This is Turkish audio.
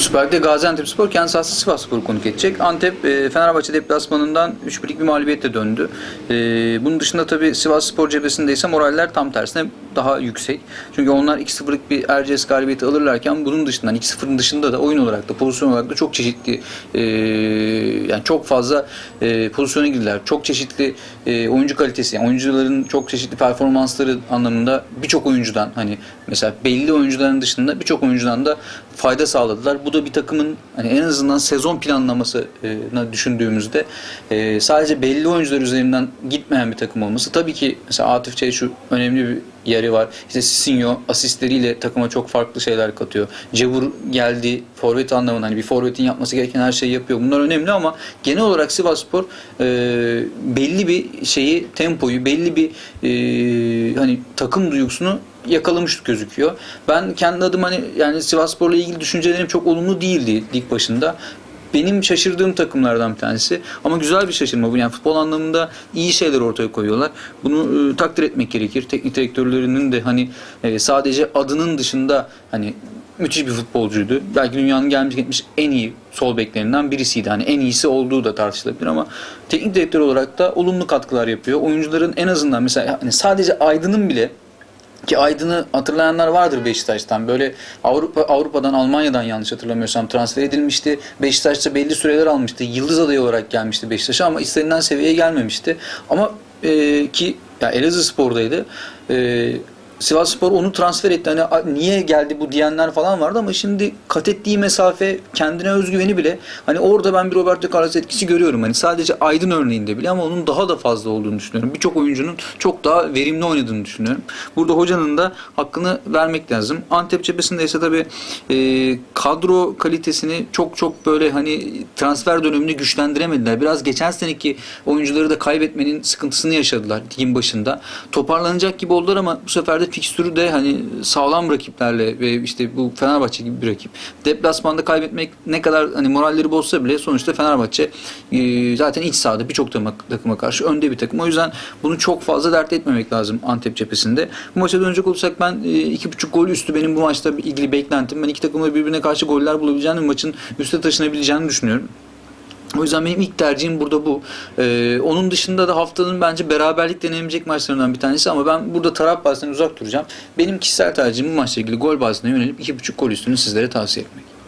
Süper Lig'de Gaziantep Spor kendi sahası Sivas Spor'u konuk edecek. Antep e, Fenerbahçe deplasmanından 3 birlik bir mağlubiyetle döndü. E, bunun dışında tabii Sivas Spor cephesinde ise moraller tam tersine daha yüksek. Çünkü onlar 2-0'lık bir Erciyes galibiyeti alırlarken bunun dışından 2-0'ın dışında da oyun olarak da pozisyon olarak da çok çeşitli e, yani çok fazla e, pozisyona girdiler. Çok çeşitli e, oyuncu kalitesi yani oyuncuların çok çeşitli performansları anlamında birçok oyuncudan hani mesela belli oyuncuların dışında birçok oyuncudan da fayda sağladılar. Bu da bir takımın hani en azından sezon planlamasını düşündüğümüzde e, sadece belli oyuncular üzerinden gitmeyen bir takım olması. Tabii ki mesela Atif Çeşu önemli bir yeri var. İşte Sisinho asistleriyle takıma çok farklı şeyler katıyor. Cevur geldi forvet anlamında hani bir forvetin yapması gereken her şeyi yapıyor. Bunlar önemli ama genel olarak Sivasspor e, belli bir şeyi tempoyu belli bir e, hani takım duygusunu yakalamış gözüküyor. Ben kendi adım hani yani Sivasspor'la ilgili düşüncelerim çok olumlu değildi lig başında. Benim şaşırdığım takımlardan bir tanesi. Ama güzel bir şaşırma bu. Yani futbol anlamında iyi şeyler ortaya koyuyorlar. Bunu e, takdir etmek gerekir. Teknik direktörlerinin de hani e, sadece adının dışında hani müthiş bir futbolcuydu. Belki dünyanın gelmiş geçmiş en iyi sol beklerinden birisiydi. Hani en iyisi olduğu da tartışılabilir ama teknik direktör olarak da olumlu katkılar yapıyor. Oyuncuların en azından mesela hani sadece Aydın'ın bile ki Aydın'ı hatırlayanlar vardır Beşiktaş'tan. Böyle Avrupa Avrupa'dan Almanya'dan yanlış hatırlamıyorsam transfer edilmişti. Beşiktaş'ta belli süreler almıştı. Yıldız adayı olarak gelmişti Beşiktaş'a ama istenilen seviyeye gelmemişti. Ama e, ki ya Elazığ Spor'daydı. E, Sivas Spor onu transfer etti. Hani "A, niye geldi bu diyenler falan vardı ama şimdi kat ettiği mesafe, kendine özgüveni bile hani orada ben bir Roberto Carlos etkisi görüyorum. Hani sadece Aydın örneğinde bile ama onun daha da fazla olduğunu düşünüyorum. Birçok oyuncunun çok daha verimli oynadığını düşünüyorum. Burada hocanın da hakkını vermek lazım. Antep cephesinde ise tabii e, kadro kalitesini çok çok böyle hani transfer dönemini güçlendiremediler. Biraz geçen seneki oyuncuları da kaybetmenin sıkıntısını yaşadılar ligin başında. Toparlanacak gibi oldular ama bu sefer de fikstürü de hani sağlam rakiplerle ve işte bu Fenerbahçe gibi bir rakip. Deplasmanda kaybetmek ne kadar hani moralleri bozsa bile sonuçta Fenerbahçe e, zaten iç sahada birçok takıma, karşı önde bir takım. O yüzden bunu çok fazla dert etmemek lazım Antep cephesinde. Bu maça dönecek olursak ben e, iki buçuk gol üstü benim bu maçta ilgili beklentim. Ben iki takımda birbirine karşı goller bulabileceğini maçın üste taşınabileceğini düşünüyorum. O yüzden benim ilk tercihim burada bu. Ee, onun dışında da haftanın bence beraberlik deneyebilecek maçlarından bir tanesi ama ben burada taraf bahsinden uzak duracağım. Benim kişisel tercihim bu maçla ilgili gol bahsine yönelip 2.5 gol üstünü sizlere tavsiye etmek.